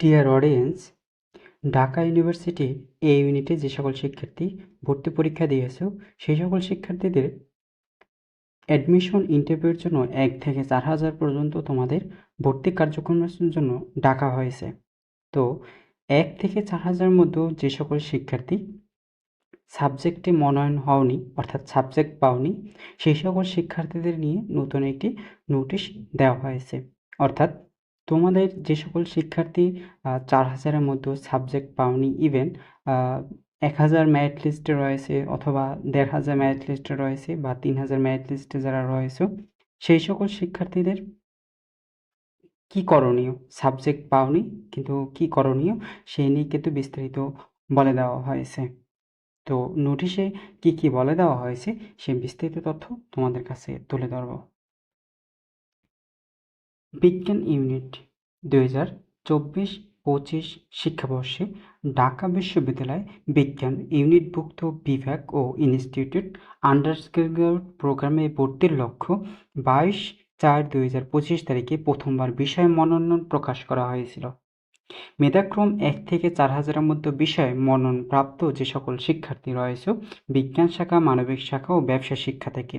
Dear audience Dhaka ইউনিভার্সিটির এ ইউনিটে যে সকল শিক্ষার্থী ভর্তি পরীক্ষা দিয়েছ, সেই সকল শিক্ষার্থীদের অ্যাডমিশন ইন্টারভিউর জন্য এক থেকে চার হাজার পর্যন্ত তোমাদের ভর্তি কার্যক্রমের জন্য ডাকা হয়েছে। তো এক থেকে চার হাজার মধ্যে যে সকল শিক্ষার্থী সাবজেক্টে মনোনয়ন হওনি, অর্থাৎ সাবজেক্ট পাওনি, সেই সকল শিক্ষার্থীদের নিয়ে নতুন একটি নোটিশ দেওয়া হয়েছে। অর্থাৎ তোমাদের যে সকল শিক্ষার্থী চার হাজারের মধ্যে সাবজেক্ট পাওনি ইভেন এক হাজার ম্যারিট লিস্টে রয়েছে অথবা দেড় হাজার ম্যারিট লিস্টে রয়েছে বা তিন হাজার ম্যারিট লিস্টে যারা রয়েছে, সেই সকল শিক্ষার্থীদের কি করণীয়? সাবজেক্ট পাওনি, কিন্তু কি করণীয়? সেই নিয়ে কিন্তু বিস্তারিত বলে দেওয়া হয়েছে। তো নোটিশে কি কি বলে দেওয়া হয়েছে সেই বিস্তারিত তথ্য তোমাদের কাছে তুলে ধরব। বিজ্ঞান ইউনিট দুই হাজার চব্বিশ পঁচিশ শিক্ষাবর্ষে ঢাকা বিশ্ববিদ্যালয় বিজ্ঞান ইউনিটভুক্ত বিভাগ ও ইনস্টিটিউট আন্ডার প্রোগ্রামে ভর্তির লক্ষ্য বাইশ চার দুই হাজার পঁচিশ তারিখে প্রথমবার বিষয় মনোনয়ন প্রকাশ করা হয়েছিল। মেধাক্রম এক থেকে চার হাজারের মধ্যে বিষয়ে মননপ্রাপ্ত যে সকল শিক্ষার্থী রয়েছে, বিজ্ঞান শাখা, মানবিক শাখা ও ব্যবসা শিক্ষা থেকে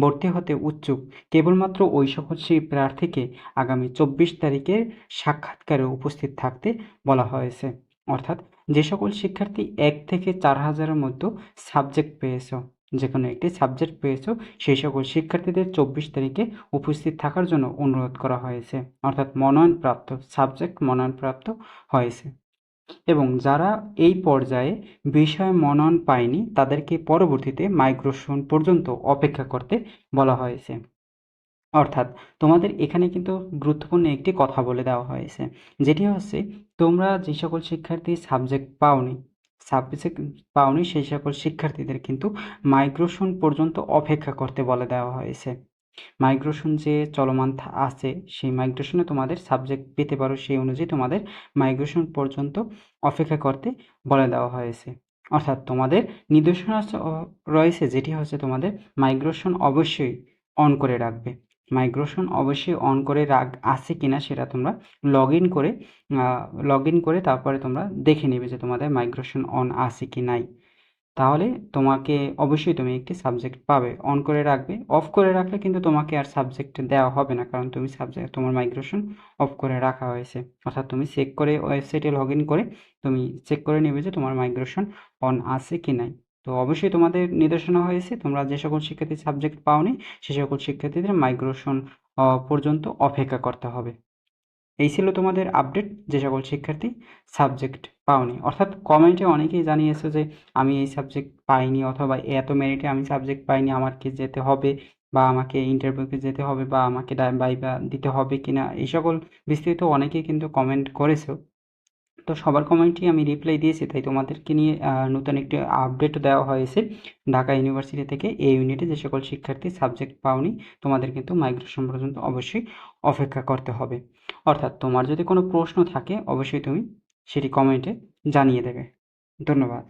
ভর্তি হতে উচ্চুক কেবলমাত্র ওই সকল সেই প্রার্থীকে আগামী চব্বিশ তারিখের সাক্ষাৎকারে উপস্থিত থাকতে বলা হয়েছে। অর্থাৎ যে সকল শিক্ষার্থী এক থেকে চার হাজারের মধ্যে সাবজেক্ট পেয়েছ যে কোনো একটি সাবজেক্ট পেয়েছ, সেই সকল শিক্ষার্থীদের চব্বিশ তারিখে উপস্থিত থাকার জন্য অনুরোধ করা হয়েছে। অর্থাৎ মনোনয়নপ্রাপ্ত সাবজেক্ট মনোনয়নপ্রাপ্ত হয়েছে। এবং যারা এই পর্যায়ে বিষয় মনন পায়নি, তাদেরকে পরবর্তীতে মাইগ্রেশন পর্যন্ত অপেক্ষা করতে বলা হয়েছে। অর্থাৎ তোমাদের এখানে কিন্তু গুরুত্বপূর্ণ একটি কথা বলে দেওয়া হয়েছে, যেটি হচ্ছে তোমরা যে সকল শিক্ষার্থী সাবজেক্ট পাওনি সাবজেক্ট পাওনি সেই সকল শিক্ষার্থীদের কিন্তু মাইগ্রেশন পর্যন্ত অপেক্ষা করতে বলে দেওয়া হয়েছে। মাইগ্রেশন যে চলমান আছে, সেই মাইগ্রেশনে তোমাদের সাবজেক্ট পেতে পারো, সেই অনুযায়ী তোমাদের মাইগ্রেশন পর্যন্ত অপেক্ষা করতে বলে দেওয়া হয়েছে। অর্থাৎ তোমাদের নির্দেশনা রয়েছে, যেটি হচ্ছে তোমাদের মাইগ্রেশন অবশ্যই অন করে রাখবে। মাইগ্রেশন অবশ্যই অন করে রাখ আছে কিনা সেটা তোমরা লগ ইন করে লগ ইন করে তারপরে তোমরা দেখে নেবে যে তোমাদের মাইগ্রেশন অন আছে কি নাই। তাহলে তোমাকে অবশ্যই তুমি একটি সাবজেক্ট পাবে। অন করে রাখবে অফ করে রাখলে কিন্তু তোমাকে আর সাবজেক্ট দেওয়া হবে না, কারণ তুমি সাবজেক্ট তোমার মাইগ্রেশন অফ করে রাখা হয়েছে। অর্থাৎ তুমি চেক করে ওয়েবসাইটে লগ ইন করে তুমি চেক করে নেবে যে তোমার মাইগ্রেশন অন আছে কি নাই। তো অবশ্যই তোমাদের নির্দেশনা হয়েছে। তোমরা যে সকল শিক্ষার্থী সাবজেক্ট পাওনি, সে সকল শিক্ষার্থীদের মাইগ্রেশন পর্যন্ত অপেক্ষা করতে হবে। এই ছিল তোমাদের আপডেট যে সকল শিক্ষার্থী সাবজেক্ট পাওনি। অর্থাৎ কমেন্টে অনেকেই জানিয়েছে যে, আমি এই সাবজেক্ট পাইনি অথবা এত মেরিটে আমি সাবজেক্ট পাইনি, আমাকে যেতে হবে বা আমাকে ইন্টারভিউতে যেতে হবে বা আমাকে বাইবা দিতে হবে কিনা? এই সকল বিস্তৃত অনেকেই কিন্তু কমেন্ট করেছ তো সবার কমেন্টই আমি রিপ্লাই দিয়েছি, তাই তোমাদেরকে নিয়ে নতুন একটি আপডেট দেওয়া হয়েছে ঢাকা ইউনিভার্সিটি থেকে। এই ইউনিটে যে সকল শিক্ষার্থী সাবজেক্ট পাওনি, তোমাদের কিন্তু মাইগ্রেশন পর্যন্ত অবশ্যই অপেক্ষা করতে হবে। অর্থাৎ তোমার যদি কোনো প্রশ্ন থাকে, অবশ্যই তুমি সেটি কমেন্টে জানিয়ে দেবে। ধন্যবাদ।